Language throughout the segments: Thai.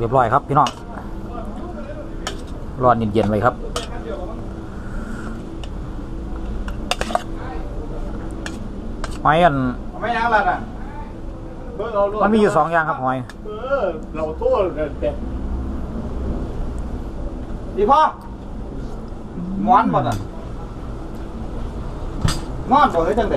เรียบร้อยครับพี่น้องรอเย็นๆไว้ครับหอยอันไม่ยังละน่ะเพิ่งเอาลวกมันมีอยู่สองอย่างครับหอยเออเราโทษกันเต็มดีพ่อม้อนบ่น่ะม้อนบ่เฮ้ยจังได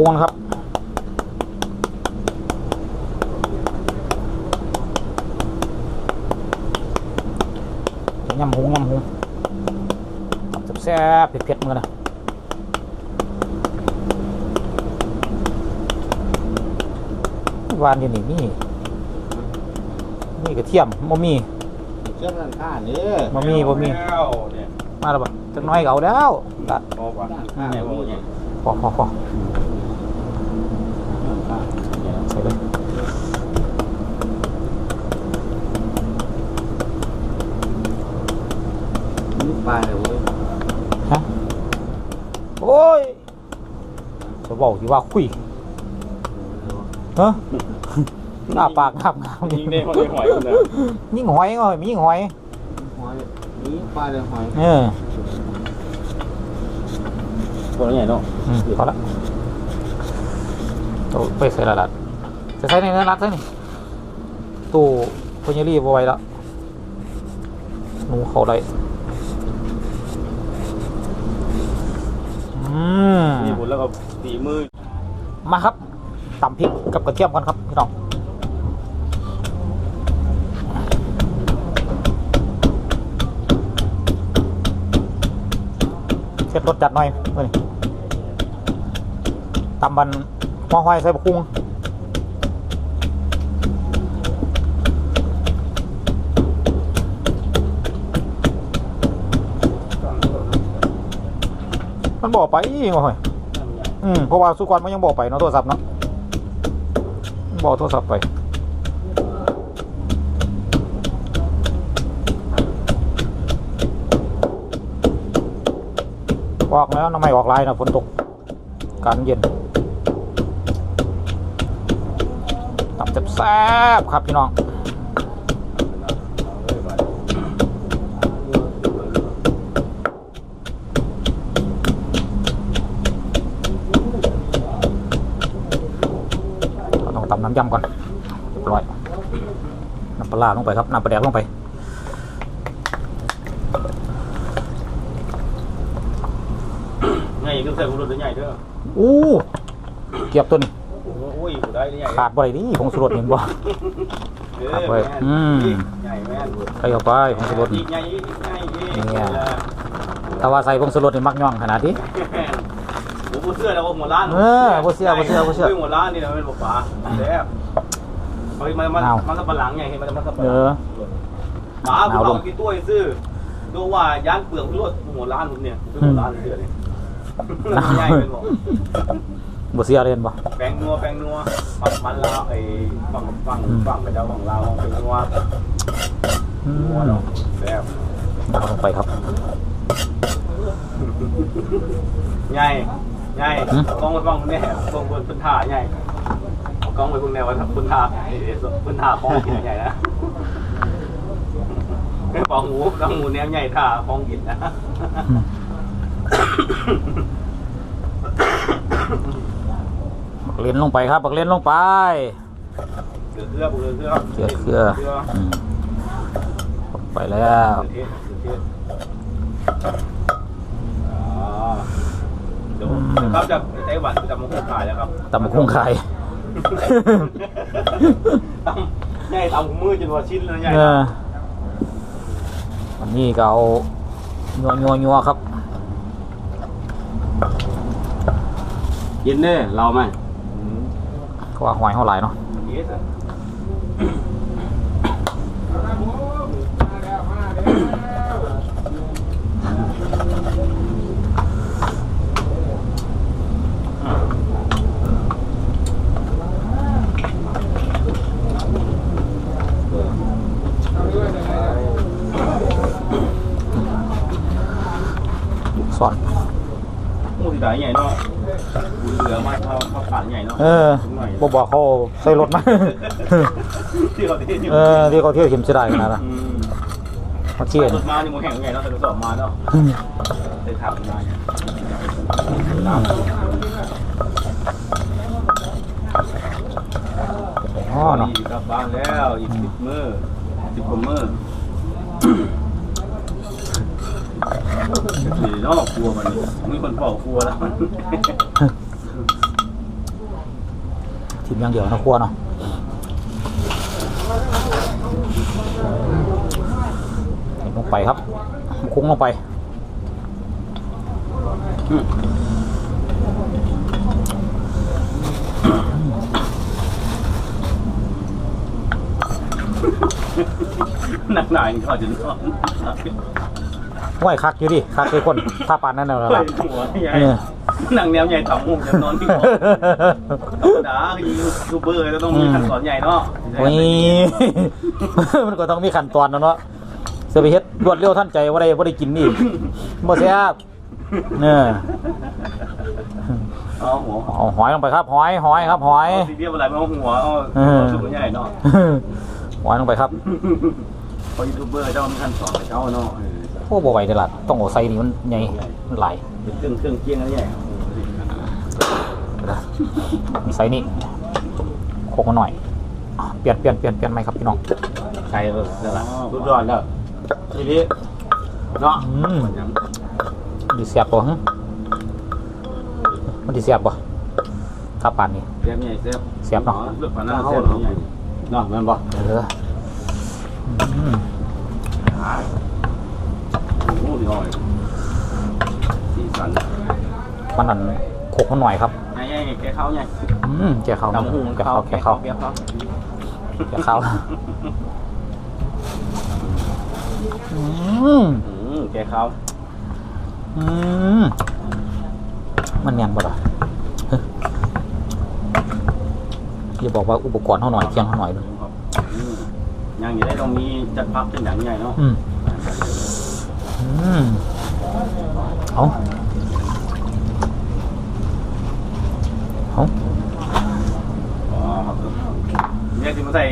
สับพวงครับ ยำหงยำหงตับแซ่บๆเผ็ดๆมือนะหวานอยู่นี่นี่นี่กระเทียมมมีเชื่อมันข้านี่บะหมี่บะหมี่แล้วเนี่ยมาแล้วปะจักหน้อยก็เอาแล้วละพอป่ะเนี่ยพวกเนี่ยพอพอพอใส่เลยนี่ปลาเลยเว้ยฮะโอ้ยจะบอกที่ว่าคุยเฮ้หน้าปากงามงามยิงได้พอได้หอยคนเดียวยิ่งหอยก็มียิ่งหอยหอยนี่ปลาเลยหอยเออตัวใหญ่เนาะอืมพอละโอ้ไปใส่ละลัด จะใส่ในเนื้อรัดใส่นี่ตู้พญารีบเอาไว้แล้วหนูเขาได้อืมนี่บุญแล้วก็ตีมือมาครับตำพริกกับกระเทียมกันครับพี่น้องเช็ดรสจัดหน่อยเพื่อนตำบันหัวหอยใส่บะกุ้ง มันบอกไปหัวหอยอืมเพราะว่าสุกรมันยังบอกไปเนาะโทรศัพท์เนาะบอกโทรศัพท์ไปออกแล้วน้ำไม่ออกลายนะฝนตกการเย็นตับแซ่บครับพี่น้อง ต้องตำน้ำยำก่อนเรียบร้อยน้ำปลาร้าลงไปครับน้ำปลาแดกลงไปใหญ่ก็ใส่บุญตัวใหญ่เด้ออู้เกียบตัวนี้โอ้ยบุได้ใหญ่ขาดบ่ได้ดิผงสุรสเห็นบ่ครับเว้ยอืมใหญ่แม่นใส่เข้าไปผงสุรสอีนี่กใหญ่อีกใหญ่อีกเนี่ยถ้าว่าใส่ผงสุรสนี่มักย่องขนาดนี้ ผมบ่เชื่อแล้วว่าหัวล้านเออบ่เชื่อบ่เชื่อบ่เชื่อหัวล้านนี่นะเป็นบ่ป๋าแซ่บเฮ้ยมันมันเอามันสับปะหลังไงเห็นมันมันสับปะหเอลังอ ป๋าผมเอาลเอางกี่ตัวซื้อดูว่าย่านเปลือกรวดหัวล้านผมเนี่ยเป็นหัวล้านเดือดเนี่ยใหญ่เป็นบ่บ่เสียเลยเห็นบ่แปงนัวแปงนัวมันมันลาวไอ้ฝั่งฝั่งฝั่งกระเจ้าฝั่งลาวเป็นนัวอืมนัวเนาะแซ่บเอาลงไปครับใหญ่ ใหญ่หืมกล้องไปฟังเนี่ยกล้องบนพื้นท่าใหญ่เอากล้องไปพวกแนวว่าพื้นท่านี่พื้นท่าคล้องกินใหญ่นะปองหูกล้องหูแนวใหญ่ท่าคล้องกินนะอืมบักเลนลงไปครับบักเลนลงไปเกลือเกลือเกลือเกลือเกลือเกลืออืมลงไปแล้ว เกลือเกลืออ่าเดี๋ยว ครับจากไต้หวันจะมาคุ้มขายแล้วครับตำบักหุ่งไข่ตำใหญ่ตำมือจนว่าชิ้นเลยใหญ่เออวันนี้ก็เอายัวยัวยัวครับยินเน่เราไหมเพราะว่าหอยเท่าไหร่เนาะ่อนมูสีดาใหญ่เนาะเหลือมาเขาเขาขาดหญ่เนาะอบอกบอกเขาใส่รถมามเออที่เขาเที่ยวเข็มเสียดายนาดน่ะเขาเที่ยวรถมาที่มงแห่งใหญ่เนาะแต่รถสอบมาเนาะไปถามมาเนี่ยอ๋อเนาะกลับบ้านแล้วอีกสิบมือสิบกว่ามือ นี่เนาะครัวมันนี่มีคนเฝ้าครัวแล้วมันทีมอย่างเดียวนะครัวเนาะลงไปครับคุ้งลงไปหนักหน่ายเขาจะนอนไหวคักอยู่ดิคักเลยคนถ้าปานนั้นน่ะเฮ้ล่ะยหัวใหญ่เออ หนังแนวใหญ่ถามมุมจะนอนที่หัวธรรมดาคือยูทูบเบอร์จะต้องมีขั้นตอนใหญ่เนาะโอ้ย มันก็ต้องมีขั้นตอนนะเนาะเสียไปเฮ็ดรวดเร็วทันใจว่าได้ว่าได้กินนี่บ่แซ่บเออเอาหัวเอาหอยลงไปครับ หอยหอยครับ หอยเอาซีเรียสอะไรไม่เอาหัวเอาเออสูงใหญ่เนาะหอยลงไปครับเพราะยูทูบเบอร์เจ้ามีขั้นตอนเจ้าเนาะโอ้ บ่ไหวเด้อล่ะต้องเอาใส่นี่มันใหญ่มันหลายเป็นเครื่องเครื่องเคียงอะไรใหญ่มีใส่นี่โคกมาหน่อยอะเปลี่ยนเปลี่ยนเปลี่ยนเปลี่ยนไหมครับพี่น้องใช่เลยนั่นแหละสุดยอดแล้วทีนี้เนาะอืมดีเสียบบ่ฮะมันดีเสียบบ่ถ้าปานนี้เสียบใหญ่เสียบเสียบเนาะเลือกผ่านหน้าเสียบใหญ่เนาะแม่นบ่เอออืมโอ้โหนี่อ่อยสีสันมันนั่นโคกมาหน่อยครับไอ้ไอ้แกเข้าไงอืมแกะเข้าตำหูแกะเข้าแกะเข้าแกเข้าแกะเข้าอืมอืมแกเข้าอืมมันแน่นบ่ล่ะเฮ้ยอย่าบอกว่าอุปกรณ์เท่าหน่อยเคียงเท่าหน่อยเลยอืมยังอยู่ได้ตรงนี้จัดพักเป็นอย่างใหญ่เนาะอืม อืมเอาเอาอ๋อครับเนี่ยที่มาใส่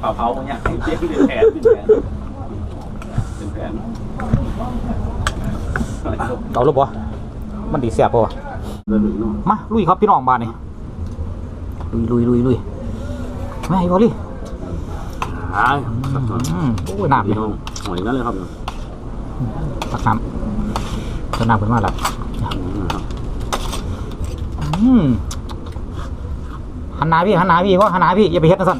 เผาเผาเนี่ยเจ๊เป็นแผนเป็นแผนเป็นแผนเอาลูกบ่มันดีเสียบบ่วะเปล่ามาลุยครับพี่น้องบ้านนี่ลุยลุยลุยลุยมาไอ้บอลี่อ่าอืมโอ้ยหน้ำพี่ยน้องหอยนั่นเลยครับ ตักน้ำจะน้ำเพิ่นมาแล้วอืมหันหน้าพี่หันหน้าพี่ว่าหันหน้าพี่อย่าไปเฮ็ดนะสั่น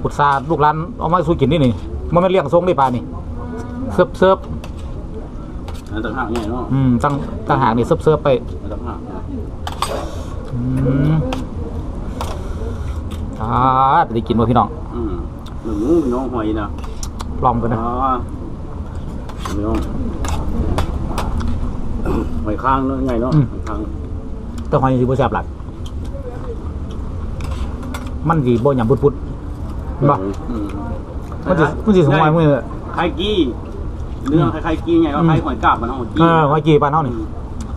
พุทธาลูกหลานเอามาสู้กินนี่นี่มันไม่นเลี้ยงทรงได้ปลานี่เสิร์ฟเสิร์ฟอันต่างหากใหญ่เนาะอืมตั้งตั้งหากนี่เสิร์ฟเสิร์ฟไปอันต่างหากอืมอ่าจะได้กินบ่พี่น้อง อืมหนึ่งพี่น้องหอยนะลองกันนะอ๋อ พี่น้องหอยข้างเนาะใหญ่เนาะหอยข้างแต่หอยสิบ่แซ่บหลัก มันสิบ่หยำพุดๆบ่อืมมันสิมันสิสมัยมื้อไข่กี้เนื้อไข่กี้ไงก็ไข่หอยกาบมันหอยกี้เออหอยกี่บ้านเฮานี่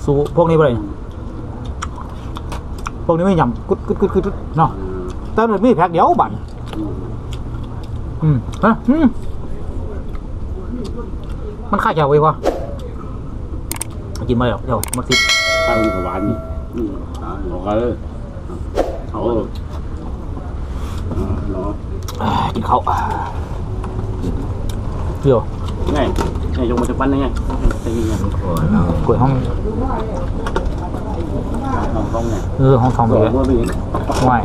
สู้พวกนี้บ่ได้พวกนี้ไม่หยำกุดกุดกุดกุดเนาะแต่มันมีแพ็คเดียวบัดอืมฮะอืม มันค่าแก้วไว้วะกินมาแล้วเดี๋ยวมาสิข้าวหวานอืมอ่าลองกันเลยเอาเนาะอ่ากินข้าวอ่าเดี๋ยวไงไงยงมาจะปั้นได้ไงจะยิงไงกล้วยห้องลองต้องไงเออห้องทองไปบอกเลยว่า